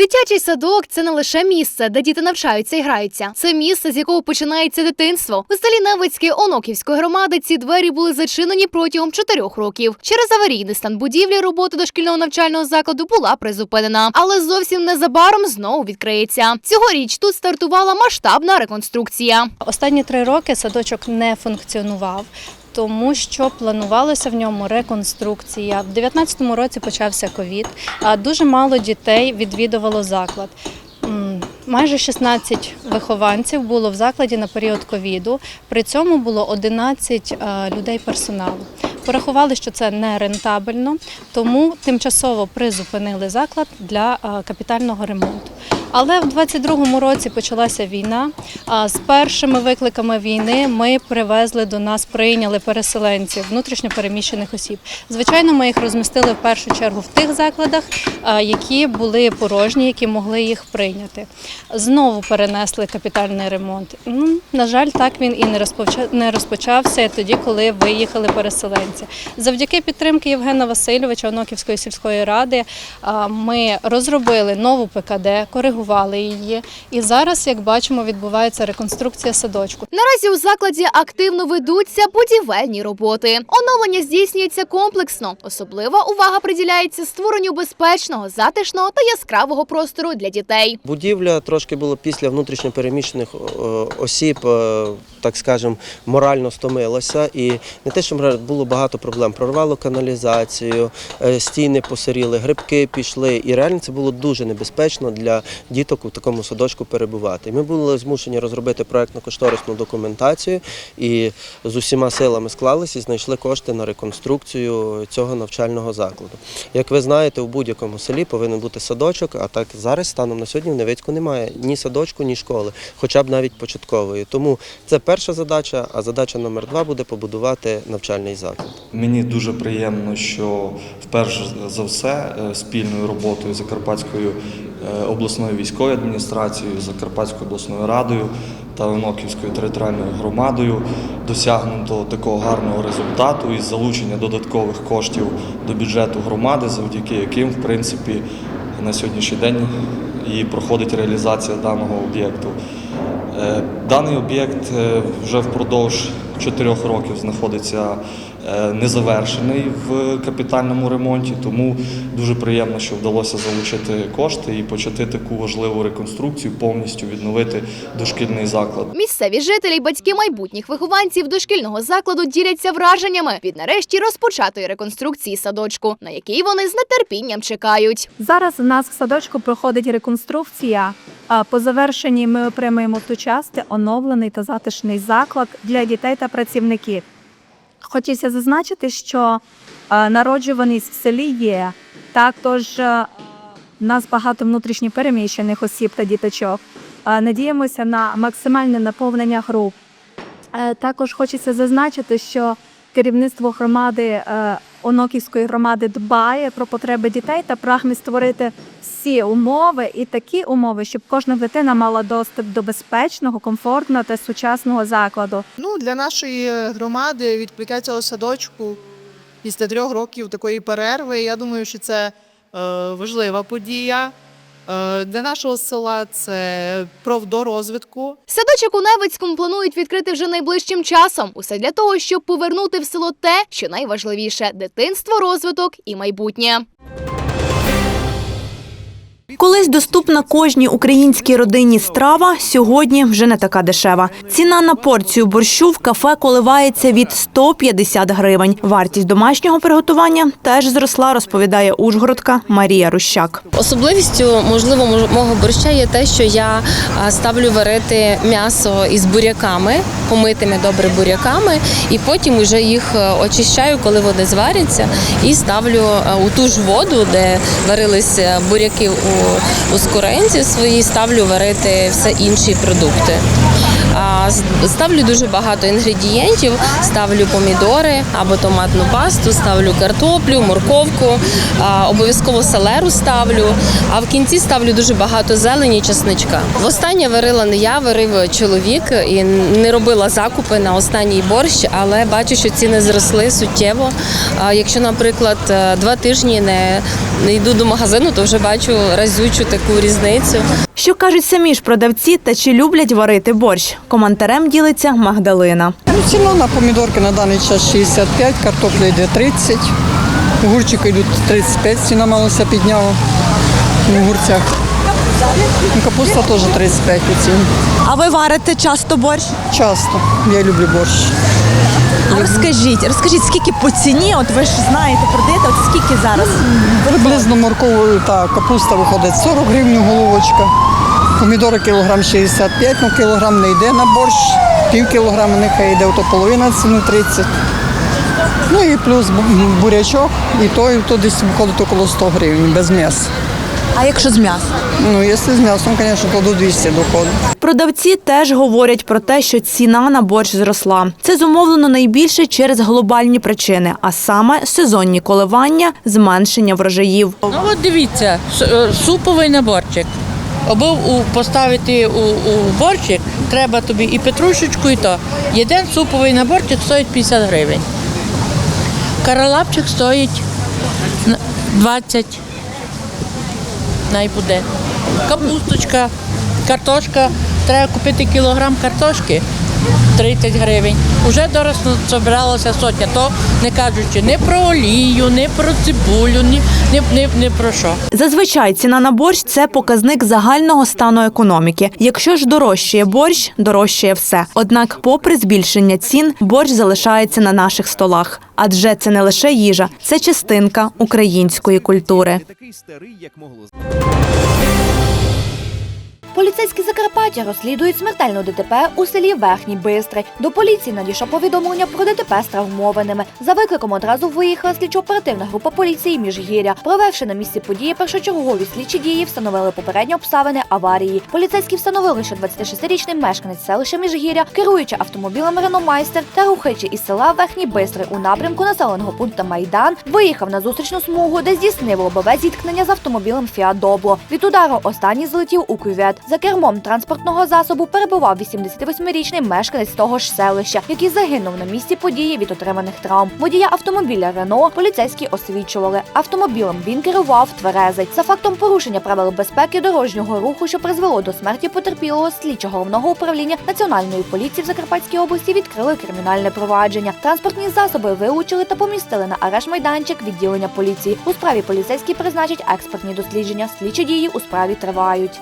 Дитячий садок це не лише місце, де діти навчаються і граються. Це місце, з якого починається дитинство. У селі Невицьке Оноківської громади ці двері були зачинені протягом чотирьох років. Через аварійний стан будівлі робота дошкільного навчального закладу була призупинена, але зовсім незабаром знову відкриється. Цьогоріч тут стартувала масштабна реконструкція. Останні три роки садочок не функціонував. Тому що планувалося в ньому реконструкція. В 2019 році почався ковід, а дуже мало дітей відвідувало заклад. Майже 16 вихованців було в закладі на період ковіду. При цьому було 11 е, людей персоналу. Порахували, що це не рентабельно, тому тимчасово призупинили заклад для е, капітального ремонту. Але в 22-му році почалася війна. А з першими викликами війни ми привезли до нас, прийняли переселенців, внутрішньопереміщених осіб. Звичайно, ми їх розмістили в першу чергу в тих закладах, які були порожні, які могли їх прийняти. Знову перенесли капітальний ремонт. Ну, на жаль, так він і не розпоча- не розпочався тоді, коли виїхали переселенці. Завдяки підтримки Євгена Васильовича Оноківської сільської ради ми розробили нову ПКД, коригували її. І зараз, як бачимо, відбувається реконструкція садочку. Наразі у закладі активно ведуться будівельні роботи. Оновлення здійснюється комплексно. Особлива увага приділяється створенню безпечного, затишного та яскравого простору для дітей. Будівля трошки було після внутрішньопереміщених е, осіб, е, так скажемо, морально стомилася. І не те, що було багато проблем. Прорвало каналізацію, е, стіни посиріли, грибки пішли. І реально це було дуже небезпечно для діток у такому садочку перебувати. Ми були змушені розробити проектно-кошторисну документацію і з усіма силами склалися і знайшли кошти на реконструкцію цього навчального закладу. Як ви знаєте, у будь-якому селі повинен бути садочок, а так зараз станом на сьогодні в Невицьку немає ні садочку, ні школи, хоча б навіть початкової. Тому це перша задача, а задача номер два буде побудувати навчальний заклад. Мені дуже приємно, що вперше за все е, спільною роботою Закарпатською е, обласною військовою адміністрацією, Закарпатською обласною радою та Оноківською територіальною громадою досягнуто такого гарного результату із залучення додаткових коштів до бюджету громади, завдяки яким, в принципі, на сьогоднішній день і проходить реалізація даного об'єкту. Е, Даний об'єкт е, вже впродовж чотирьох років знаходиться е, незавершений в капітальному ремонті, тому дуже приємно, що вдалося залучити кошти і почати таку важливу реконструкцію, повністю відновити дошкільний заклад. Місцеві жителі, й батьки майбутніх вихованців дошкільного закладу діляться враженнями від нарешті розпочатої реконструкції садочку, на який вони з нетерпінням чекають. Зараз у нас в садочку проходить реконструкція. По завершенні ми отримаємо сучасний, оновлений та затишний заклад для дітей та працівників. Хочеться зазначити, що е, народжуваність в селі є. Також е, в нас багато внутрішньо переміщених осіб та діточок. Е, Надіємося на максимальне наповнення груп. Також хочеться зазначити, що керівництво громади Оноківської громади дбає про потреби дітей та прагне створити всі умови і такі умови, щоб кожна дитина мала доступ до безпечного, комфортного та сучасного закладу. Ну, для нашої громади відкриття цього садочку після трьох років такої перерви. Я думаю, що це е, важлива подія. Е, для нашого села це кров розвитку. Садочок у Невицькому планують відкрити вже найближчим часом. Усе для того, щоб повернути в село те, що найважливіше дитинство, розвиток і майбутнє. Колись доступна кожній українській родині страва сьогодні вже не така дешева. Ціна на порцію борщу в кафе коливається від 150 гривень. Вартість домашнього приготування теж зросла, розповідає ужгородка Марія Рущак. Особливістю, можливо, мож- мого борща є те, що я ставлю варити м'ясо із буряками, помитими добре буряками, і потім вже їх е, очищаю, коли вони зваряться, і ставлю е, у ту ж воду, де варилися буряки у, у скоренці свої, ставлю варити все інші продукти. Ставлю дуже багато інгредієнтів. Ставлю помідори або томатну пасту, ставлю картоплю, морковку, обов'язково селеру ставлю. А в кінці ставлю дуже багато зелені, чесничка. Востаннє варила не я, варив чоловік і не робила закупи на останній борщ, але бачу, що ціни зросли суттєво. Якщо, наприклад, е, два тижні не йду до магазину, то вже бачу разючу таку різницю. Що кажуть самі ж продавці та чи люблять варити борщ? Коментарем ділиться Магдалина. Ну, ціна на помідорки на даний час 65, картопля йде 30, огурчики йдуть 35, ціна малося підняла в огурцях. Капуста теж 35 у ціні. А ви варите часто борщ? Часто. Я люблю борщ. Розкажіть, розкажіть, скільки по ціні? От ви ж знаєте, продаєте, от скільки зараз? Приблизно морковою та капуста виходить 40 гривень головочка. Помідори кілограм 65, ну кілограм не йде на борщ, пів кілограма нехай йде, ото половина ціни 30. Ну і плюс бурячок, і то, і то десь виходить около 100 гривень без м'яса. А якщо з м'ясом? Ну, якщо з м'ясом, звісно, то до 200 доходить. Продавці теж говорять про те, що ціна на борщ зросла. Це зумовлено найбільше через глобальні причини, а саме сезонні коливання, зменшення врожаїв. Ну от дивіться, е, суповий наборчик. Або поставити у, у борщик, треба тобі і петрушечку, і то. Один суповий наборчик стоїть 50 гривень. Каралапчик стоїть н- 20. Най буде. Капусточка, картошка. Треба купити кілограм картошки 30 гривень. Уже дорос збиралася сотня. То не кажучи не про олію, не про цибулю, ні, ні, ні, ні про що. Зазвичай ціна на борщ це показник загального стану економіки. Якщо ж дорожчає борщ, дорожчає все. Однак, попри збільшення цін, борщ залишається на наших столах. Адже це не лише їжа, це частинка української культури. Поліцейські Закарпаття розслідують смертельну ДТП у селі Верхній Бистрий. До поліції надійшло повідомлення про ДТП з травмованими. За викликом одразу виїхала слідчо-оперативна група поліції Міжгір'я. Провевши на місці події першочергові слідчі дії, встановили попередні обставини аварії. Поліцейські встановили, що 26-річний мешканець селища Міжгір'я, керуючи автомобілем Рено Майстер та рухаючи із села Верхній Бистрий у напрямку населеного пункту Майдан, виїхав на зустрічну смугу, де здійснив лобове зіткнення з автомобілем Фіат Добло. Від удару останній злетів у кювет. За кермом транспортного засобу перебував 88-річний мешканець того ж селища, який загинув на місці події від отриманих травм. Водія автомобіля Рено поліцейські освічували. Автомобілем він керував тверезий. За фактом порушення правил безпеки дорожнього руху, що призвело до смерті потерпілого слідчо головного управління національної поліції в Закарпатській області відкрили кримінальне провадження. Транспортні засоби вилучили та помістили на арешт майданчик відділення поліції. У справі поліцейські призначать експертні дослідження. Слідчі дії у справі тривають.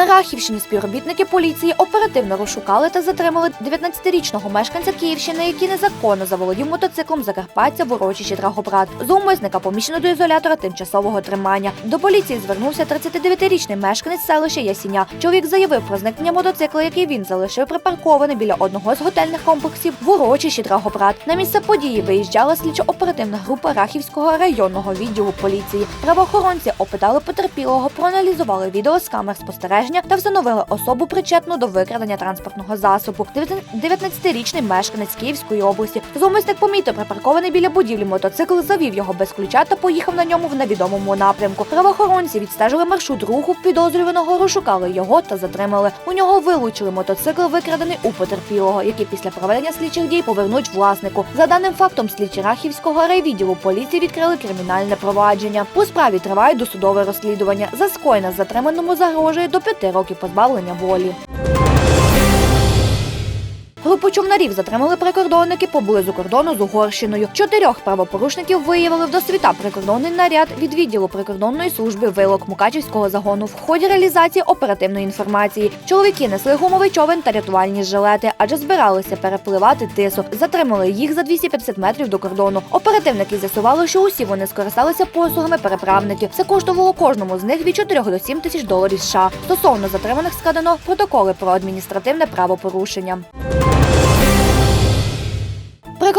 На Рахівщині співробітники поліції оперативно розшукали та затримали 19-річного мешканця Київщини, який незаконно заволодів мотоциклом Закарпаття в урочищі Драгобрат. Зумисника поміщено до ізолятора тимчасового тримання. До поліції звернувся 39-річний мешканець селища Ясіня. Чоловік заявив про зникнення мотоцикла, який він залишив припаркований біля одного з готельних комплексів в урочищі Драгобрат. На місце події виїжджала слідчо-оперативна група Рахівського районного відділу поліції. Правоохоронці опитали потерпілого, проаналізували відео з камер спостереження та встановили особу причетну до викрадення транспортного засобу. 19-річний мешканець Київської області. Зумисник помітив припаркований біля будівлі мотоцикл, завів його без ключа та поїхав на ньому в невідомому напрямку. Правоохоронці відстежили маршрут руху підозрюваного, розшукали його та затримали. У нього вилучили мотоцикл, викрадений у потерпілого, який після проведення слідчих дій повернуть власнику. За даним фактом, слідчі Рахівського райвідділу поліції відкрили кримінальне провадження. У справі триває досудове розслідування. За скоєне затриманому загрожує до п'яти роки позбавлення волі. Групу човнарів затримали прикордонники поблизу кордону з Угорщиною. Чотирьох правопорушників виявили в досвіта прикордонний наряд від відділу прикордонної служби вилок Мукачівського загону в ході реалізації оперативної інформації. Чоловіки несли гумовий човен та рятувальні жилети, адже збиралися перепливати тису. Затримали їх за 250 метрів до кордону. Оперативники з'ясували, що усі вони скористалися послугами переправників. Це коштувало кожному з них від 4 до 7 тисяч доларів США. Стосовно затриманих складено протоколи про адміністративне правопорушення.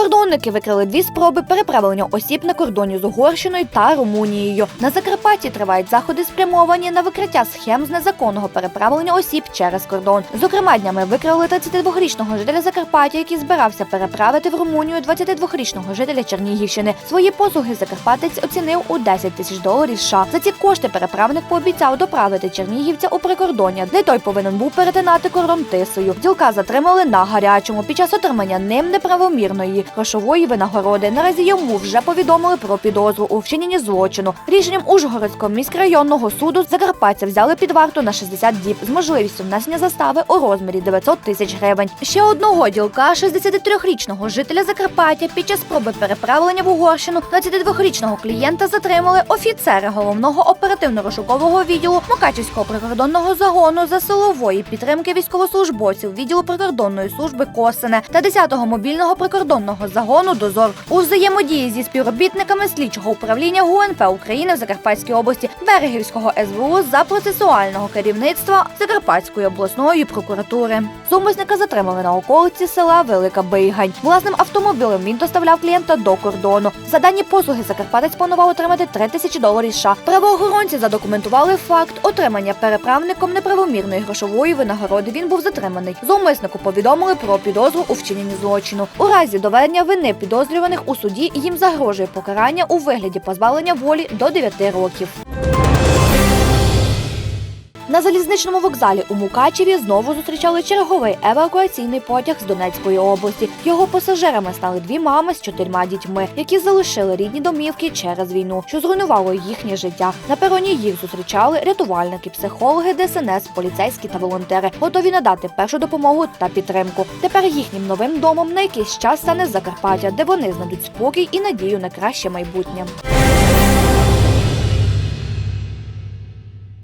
Прикордонники викрили дві спроби переправлення осіб на кордоні з Угорщиною та Румунією. На Закарпатті тривають заходи спрямовані на викриття схем з незаконного переправлення осіб через кордон. Зокрема, днями викрили 32-річного жителя Закарпаття, який збирався переправити в Румунію 22-річного жителя Чернігівщини. Свої послуги Закарпатець оцінив у 10 тисяч доларів. США. за ці кошти переправник пообіцяв доправити чернігівця у прикордоння, де той повинен був перетинати кордон тисою. Ділка затримали на гарячому під час отримання ним неправомірної грошової винагороди. Наразі йому вже повідомили про підозру у вчиненні злочину. Рішенням Ужгородського міськрайонного суду Закарпаття взяли під варту на 60 діб з можливістю внесення застави у розмірі 900 тисяч гривень. Ще одного ділка, 63-річного жителя Закарпаття, під час спроби переправлення в Угорщину 22-річного клієнта затримали офіцери головного оперативно-розшукового відділу Мукачівського прикордонного загону за силової підтримки військовослужбовців відділу прикордонної служби Косине та 10-го мобільного прикордонного загону Дозор у взаємодії зі співробітниками слідчого управління ГУНП України в Закарпатській області Берегівського СБУ за процесуального керівництва Закарпатської обласної прокуратури. Зумисника затримали на околиці села Велика Бийгань. Власним автомобілем він доставляв клієнта до кордону. За дані послуги Закарпатець планував отримати 3 тисячі доларів США. Правоохоронці задокументували факт отримання переправником неправомірної грошової винагороди. Він був затриманий. Зумиснику повідомили про підозру у вчиненні злочину. У разі доведення вини підозрюваних у суді їм загрожує покарання у вигляді позбавлення волі до 9 років. На залізничному вокзалі у Мукачеві знову зустрічали черговий евакуаційний потяг з Донецької області. Його пасажирами стали дві мами з чотирма дітьми, які залишили рідні домівки через війну, що зруйнувало їхнє життя. На пероні їх зустрічали рятувальники, психологи, ДСНС, поліцейські та волонтери, готові надати першу допомогу та підтримку. Тепер їхнім новим домом на якийсь час стане Закарпаття, де вони знайдуть спокій і надію на краще майбутнє.